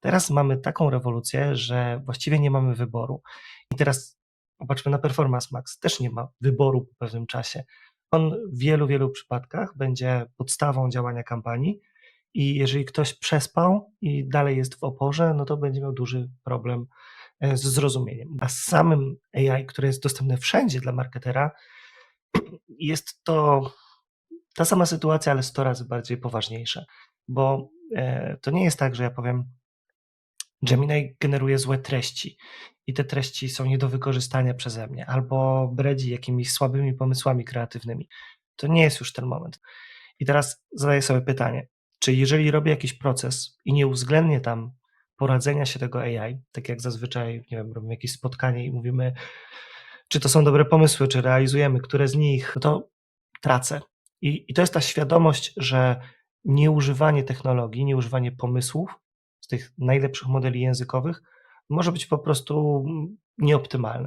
Teraz mamy taką rewolucję, że właściwie nie mamy wyboru. I teraz popatrzmy na Performance Max. Też nie ma wyboru po pewnym czasie. On w wielu, wielu przypadkach będzie podstawą działania kampanii i jeżeli ktoś przespał i dalej jest w oporze, no to będzie miał duży problem e, z zrozumieniem. A z samym AI, które jest dostępne wszędzie dla marketera, jest to ta sama sytuacja, ale 100 razy bardziej poważniejsza, bo e, to nie jest tak, że ja powiem, Gemini generuje złe treści i te treści są nie do wykorzystania przeze mnie, albo bredzi jakimiś słabymi pomysłami kreatywnymi. To nie jest już ten moment. I teraz zadaję sobie pytanie, czy jeżeli robię jakiś proces i nie uwzględnię tam poradzenia się tego AI, tak jak zazwyczaj, nie wiem, robimy jakieś spotkanie i mówimy, czy to są dobre pomysły, czy realizujemy, które z nich, no to tracę. I, I to jest ta świadomość, że nieużywanie technologii, nieużywanie pomysłów z tych najlepszych modeli językowych może być po prostu nieoptymalne.